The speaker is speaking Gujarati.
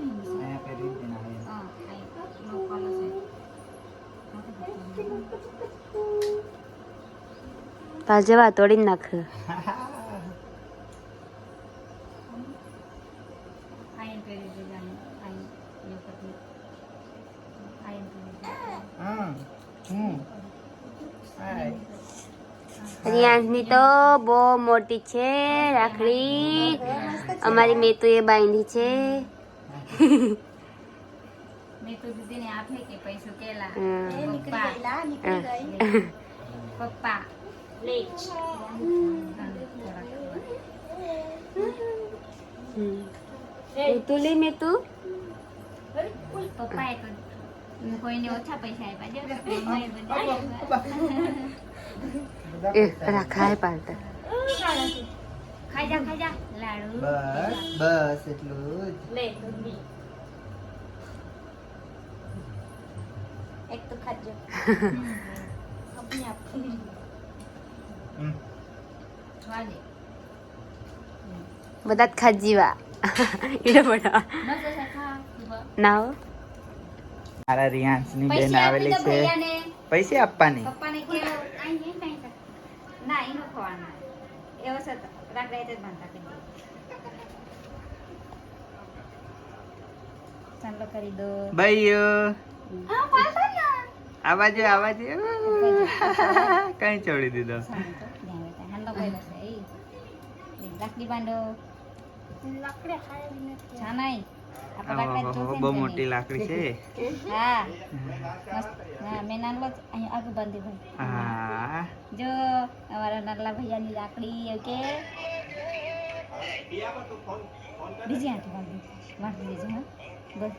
અહીંયા પહેરી જ દેના તાર જેવા તોડી નાખ હા હમ હાય રિયાંશની તો બહુ મોટી છે રાખડી. અમારી મેતુ એ બાંધી છે. મેં તો દીદીને આપે કે પૈસો કેલા? હમ. એ નીકળી ગયેલા નીકળી ગઈ. પપ્પા. લે તું પપ્પા એ તો કોઈને ઓછા ખાય પાડતા બસ બસ એટલું જ. બધા ખાજીવા નાવ મારા રિયાન્સ ની બેન આવેલી છે પૈસે આપવાની પપ્પાને કે આઈ નહીં કાઈ ના ઈ નો ખવાના એવો સત રાખ રહે તે બનતા કે ચાલો કરી દો ભાઈઓ હા પાસા ના આવાજે આવાજે કઈ છોડી દીધો હેલો કઈ બસ એ લાકડી બાંધો લાકડી ખાય નથી જાનાઈ બહુ મોટી લાકડી છે. હા મેં નાનલો અહીંયા અહીં આગળ બાંધી ભાઈ હા. જો અમારા નાનલા ભૈયાની લાકડી કે બીજી હાથે બાંધી. બાંધી દેજો હા. બસ.